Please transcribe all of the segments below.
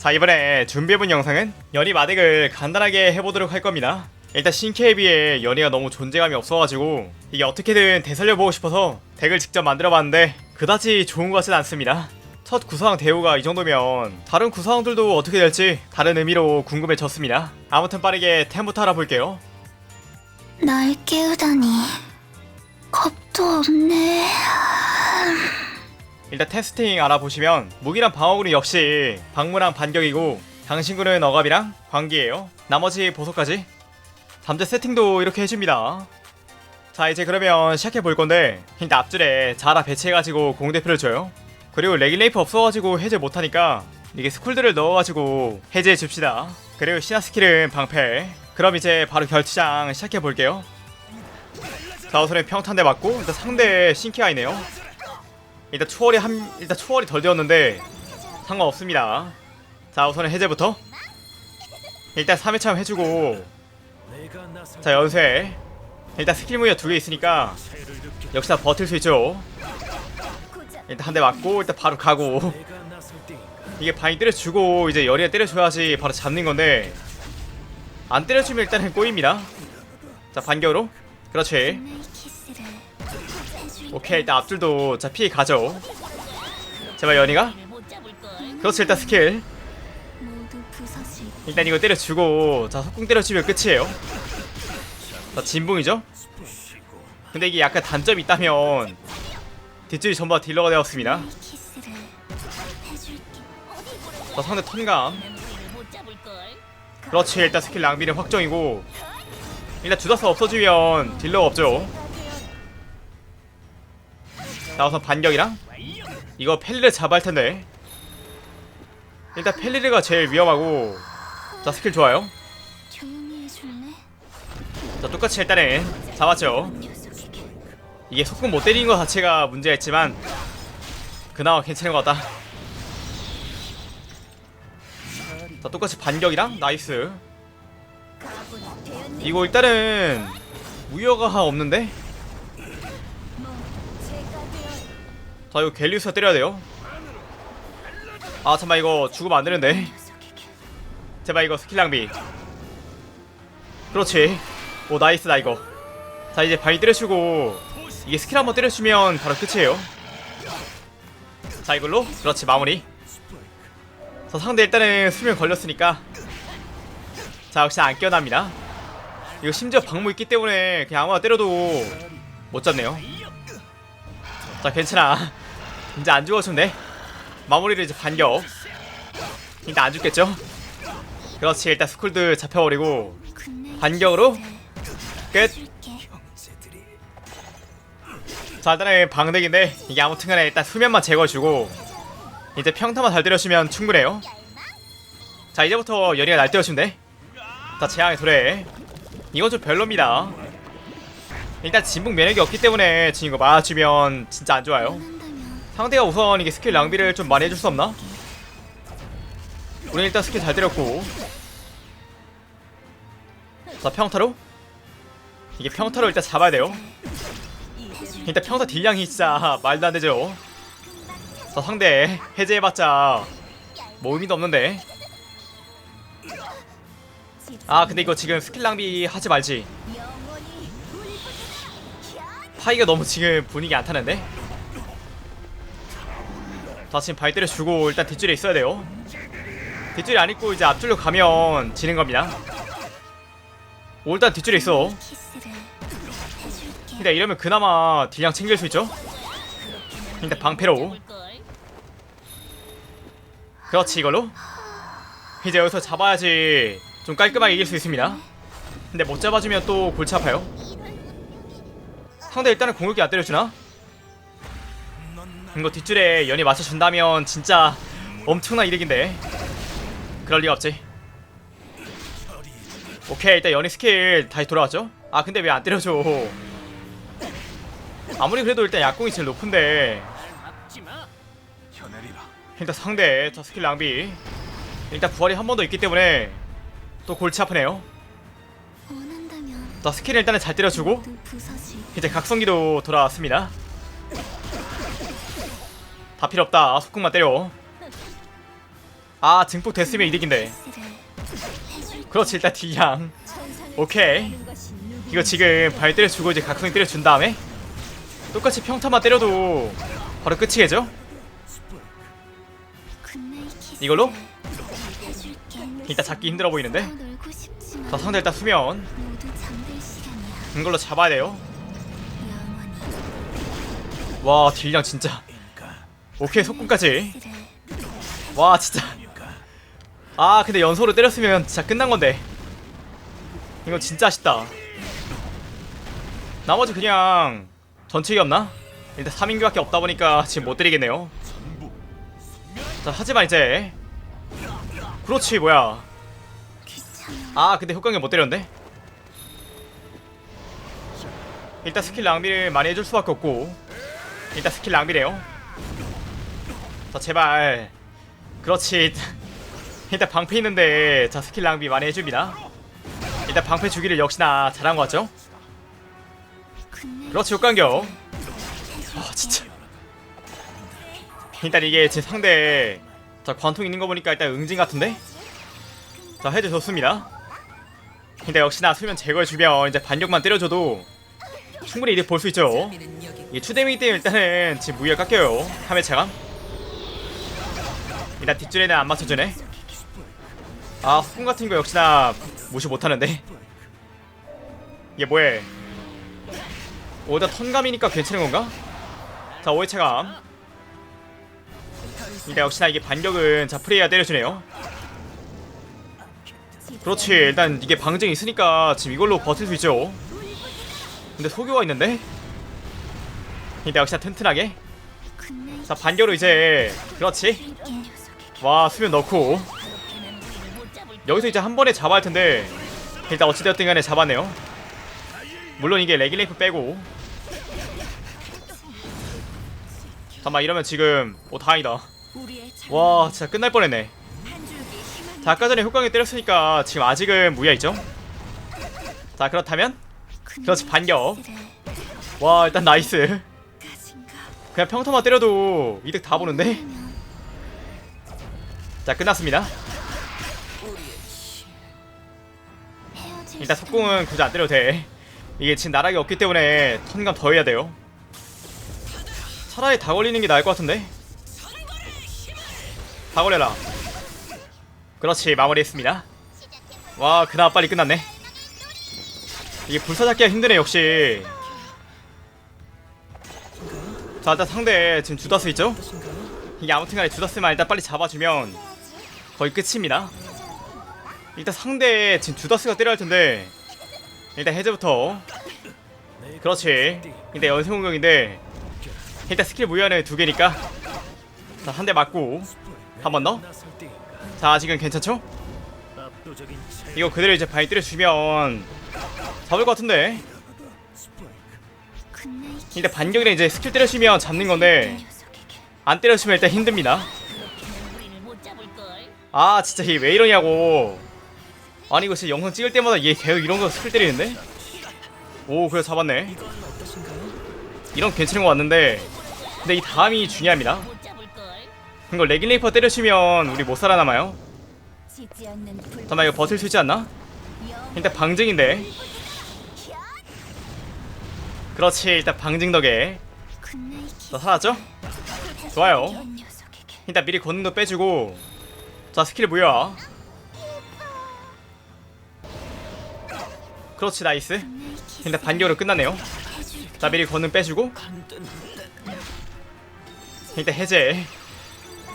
자 이번에 준비해본 영상은 연희 마덱을 간단하게 해보도록 할 겁니다. 일단 신캐에 비해 연희가 너무 존재감이 없어가지고 이게 어떻게든 되살려보고 싶어서 덱을 직접 만들어봤는데 그다지 좋은 것 같진 않습니다. 첫 구상 대우가 이 정도면 다른 구상들도 어떻게 될지 다른 의미로 궁금해졌습니다. 아무튼 빠르게 템부터 알아볼게요. 날 깨우다니 겁도 없네. 일단 테스팅 알아보시면 무기랑 방어구는 역시 방무랑 반격이고 장신구는 억압이랑 광기예요. 나머지 보석까지 잠재 세팅도 이렇게 해줍니다. 자 이제 그러면 시작해 볼 건데 일단 앞줄에 자라 배치해가지고 공대표를 줘요. 그리고 레길레이프 없어가지고 해제 못하니까 이게 스쿨들을 넣어가지고 해제해 줍시다. 그리고 신화 스킬은 방패. 그럼 이제 바로 결투장 시작해 볼게요. 자 우선은 평탄대 맞고 일단 상대 신키가 있네요 일단 초월이 한 일단 초월이 덜 되었는데 상관없습니다. 자 우선은 해제부터 일단 3회 참 해주고 자 연쇄 일단 스킬 무기가 두 개 있으니까 역시나 버틸 수 있죠. 일단 한 대 맞고 일단 바로 가고 이게 바위 때려주고 이제 열이가 때려줘야지 바로 잡는 건데 안 때려주면 일단은 꼬입니다. 자 반격으로 그렇지. 오케이 일단 앞줄도 자 피해 가죠. 제발 연이가? 그렇지 일단 스킬. 일단 이거 때려주고 자 속궁 때려주면 끝이에요. 자 진봉이죠? 근데 이게 약간 단점이 있다면 뒷줄이 전부 다 딜러가 되었습니다. 자 상대 턴감. 그렇지 일단 스킬 낭비는 확정이고. 일단 주다스 없어지면 딜러가 없죠 자 우선 반격이랑 이거 펠리를 잡아야 할 텐데. 일단 펠리르가 제일 위험하고 자 스킬 좋아요? 자 똑같이 일단은 잡았죠. 이게 속금 못 때리는 것 자체가 문제가 있지만 그나마 괜찮은 것 같다. 자 똑같이 반격이랑 나이스. 이거 일단은 우여가 없는데 자 이거 갤리우스가 때려야 돼요. 아 잠깐만 이거 죽으면 안 되는데. 녀석에게 제발 이거 스킬 낭비. 그렇지. 오 나이스 나 이거. 자 이제 바위 때려주고 이게 스킬 한번 때려주면 바로 끝이에요. 자 이걸로? 그렇지 마무리. 자 상대 일단은 수면 걸렸으니까. 자 역시 안 깨어납니다. 이거 심지어 방무 있기 때문에 그냥 아무나 때려도 못 잡네요. 자 괜찮아 이제 안 죽어주면 돼 마무리를 이제 반격 일단 안 죽겠죠? 그렇지 일단 스쿨드 잡혀버리고 반격으로 끝. 자 일단은 방대기인데 이게 아무튼간에 일단 수면만 제거해주고 이제 평타만 잘 때려주면 충분해요. 자 이제부터 연이가 날 때려주면 돼 자 재앙의 도래 이건 좀 별로입니다. 일단 진북 면역이 없기 때문에 지금 이거 맞아주면 진짜 안 좋아요 상대가 우선 이게 스킬 낭비를 좀 많이 해줄 수 없나? 우리 일단 스킬 잘 때렸고. 자 평타로? 이게 평타로 일단 잡아야 돼요. 일단 평타 딜량이 진짜 말도 안 되죠. 자 상대 해제해봤자 뭐 의미도 없는데. 아 근데 이거 지금 스킬 낭비 하지 말지. 파이가 너무 지금 분위기 안 타는데 자 지금 발 때려주고 일단 뒷줄에 있어야 돼요. 뒷줄이 안 있고 이제 앞줄로 가면 지는 겁니다. 오 일단 뒷줄에 있어. 그러니까 이러면 그나마 딜량 챙길 수 있죠? 일단 방패로. 그렇지 이걸로. 이제 여기서 잡아야지 좀 깔끔하게 이길 수 있습니다. 근데 못 잡아주면 또 골치 아파요. 상대 일단은 공격기 안 때려주나? 이거 뒷줄에 연이 맞춰준다면 진짜 엄청난 이득인데. 그럴 리가 없지. 오케이 일단 연이 스킬 다시 돌아왔죠? 아 근데 왜 안 때려줘? 아무리 그래도 일단 약공이 제일 높은데. 일단 상대 저 스킬 낭비. 일단 부활이 한 번 더 있기 때문에 또 골치 아프네요. 자 스킬 일단은 잘 때려주고 이제 각성기도 돌아왔습니다 다 필요 없다 속궁만 때려 아 증폭 됐으면 이득인데. 그렇지 일단 딜량 오케이 이거 지금 발 때려주고 이제 각성이 때려준 다음에 똑같이 평타만 때려도 바로 끝이겠죠? 이걸로? 일단 잡기 힘들어 보이는데 자 상대 일단 수면. 이걸로 잡아야 돼요 와 딜량 진짜 오케이 키스를 와 진짜. 아 근데 연소로 때렸으면 진짜 끝난 건데. 이거 진짜 아쉽다. 나머지 그냥 전체기 없나? 일단 3인기밖에 없다 보니까 지금 못 때리겠네요. 자 하지만 이제 그렇지 뭐야. 아 근데 효과기 못 때렸는데? 일단 스킬 낭비를 많이 해줄 수밖에 없고 일단 스킬 낭비래요 자 제발. 그렇지. 일단 방패 있는데 자 스킬 낭비 많이 해줍니다. 일단 방패 주기를 역시나 잘한 것 같죠? 그렇지 해줄게. 아 진짜. 일단 이게 제 상대 자 관통 있는 거 보니까 일단 응징 같은데? 자 헤드 좋습니다. 근데 역시나 수면 제거해 주면 이제 반격만 때려줘도 충분히 이득 볼 수 있죠. 이게 추데미기 때문에 일단은 지금 무기가 깎여요. 카메 차감 일단 뒷줄에는 안 맞춰주네 아 소금 같은 거 역시나 무시 못하는데. 이게 뭐해? 오다 턴감이니까 괜찮은 건가? 자 오해 체감. 일단 역시나 이게 반격은 자 프레이가 때려주네요. 그렇지 일단 이게 방증이 있으니까 지금 이걸로 버틸 수 있죠. 근데 소교가 있는데? 일단 역시나 튼튼하게. 자 반격으로 이제 그렇지 와 수면 넣고. 여기서 이제 한 번에 잡아야 할 텐데 일단 어찌되었든 간에 잡았네요. 물론 이게 레깅레이프 빼고. 잠깐만 이러면 지금 오 다행이다. 와 진짜 끝날 뻔했네. 자 아까 전에 효광이 때렸으니까 지금 아직은 무리가 있죠? 자 그렇다면? 그렇지, 반격. 와 일단 나이스. 그냥 평타만 때려도 이득 다 보는데 자 끝났습니다. 일단 속공은 굳이 안 때려도 돼. 이게 지금 나락이 없기 때문에 턴감 더 해야 돼요. 차라리 다 걸리는 게 나을 것 같은데? 다 걸려라. 그렇지 마무리했습니다. 와 그나마 빨리 끝났네. 이게 불사잡기가 힘드네 역시. 자 일단 상대 지금 주다스 있죠? 이게 아무튼간에 주다스만 일단 빨리 잡아주면 거의 끝입니다. 일단 상대 지금 주다스가 때려야 할 텐데 일단 해제부터. 그렇지. 근데 연쇄 공격인데 일단 스킬 무효는 두 개니까. 자 한 대 맞고. 한 번 더? 자 지금 괜찮죠? 이거 그대로 이제 바위 때려주면 잡을 것 같은데. 일단 반격이랑 이제 스킬 때려주면 잡는 건데 안 때려주면 일단 힘듭니다 아 진짜 이게 왜 이러냐고. 아니 이거 진짜 영상 찍을 때마다 얘 계속 이런 거 스킬 때리는데? 오 그래 잡았네. 이런 괜찮은 거 같는데. 근데 이 다음이 중요합니다. 이거 레깅레이퍼 때려치면 우리 못 살아남아요. 잠깐만 이거 버틸 수 있지 않나? 일단 방증인데. 그렇지 일단 방증 덕에. 자 살았죠? 좋아요. 일단 미리 걷는 거 빼주고 자 스킬 무효야? 그렇지 나이스. 일단 반격으로 끝났네요. 자 미리 걷는 빼주고. 일단 해제.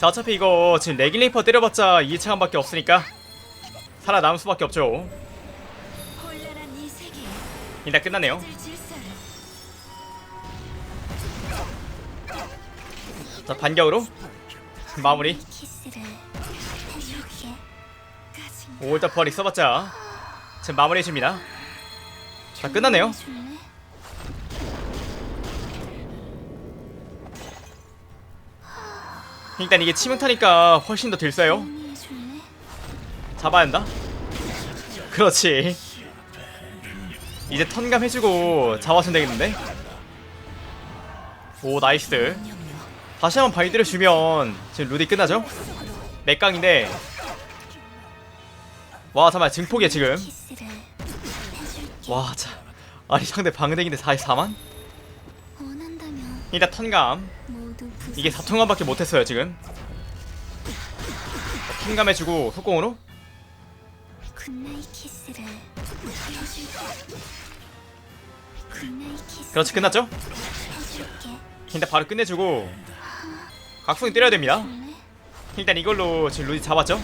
자 어차피 이거 지금 레깅레이퍼 때려봤자 2차원밖에 없으니까 살아남을 수밖에 없죠. 일단 끝났네요. 자 반격으로 마무리 오 일단 부활 있어봤자 지금 마무리해줍니다. 자 끝났네요. 일단 이게 치명타니까 훨씬 더 딜싸요. 잡아야 한다. 그렇지. 이제 턴감 해주고 잡아주면 되겠는데? 오 나이스. 다시 한번 바위 때려주면 지금 루디 끝나죠? 맥강인데 와 잠깐만 증폭이야 지금 해줄게. 와자 아니 상대 방댕인데 44만? 원한다면 일단 턴감. 이게 4턴감밖에 못했어요 지금 속공으로 해줄게. 굿나잇 키스. 그렇지 끝났죠? 일단 바로 끝내주고 각성이 때려야 됩니다? 일단 이걸로 지금 루이 잡았죠?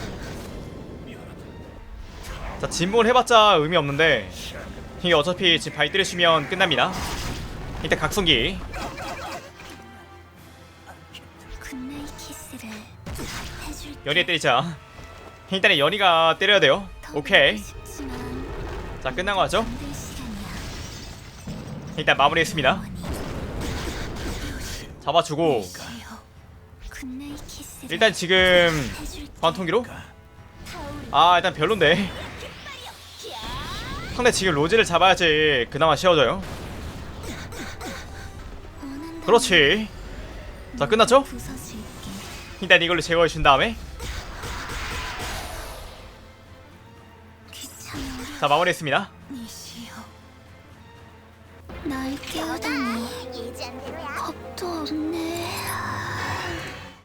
자 진봉을 해봤자 의미 없는데 이게 어차피 지금 발 때려주면 끝납니다 일단 각성기. 연이에 때리자 일단은 연이가 때려야 돼요 더 오케이 자 끝난 거 시간이야. 일단 마무리했습니다 잡아주고 일단 지금. 관통기로? 아 일단 별론데 상대 지금 로즈를 잡아야지 그나마 쉬워져요 그렇지 자 끝났죠? 일단 이걸로 제거해준 다음에. 자 마무리했습니다. 날 깨우다니 겁도 없네.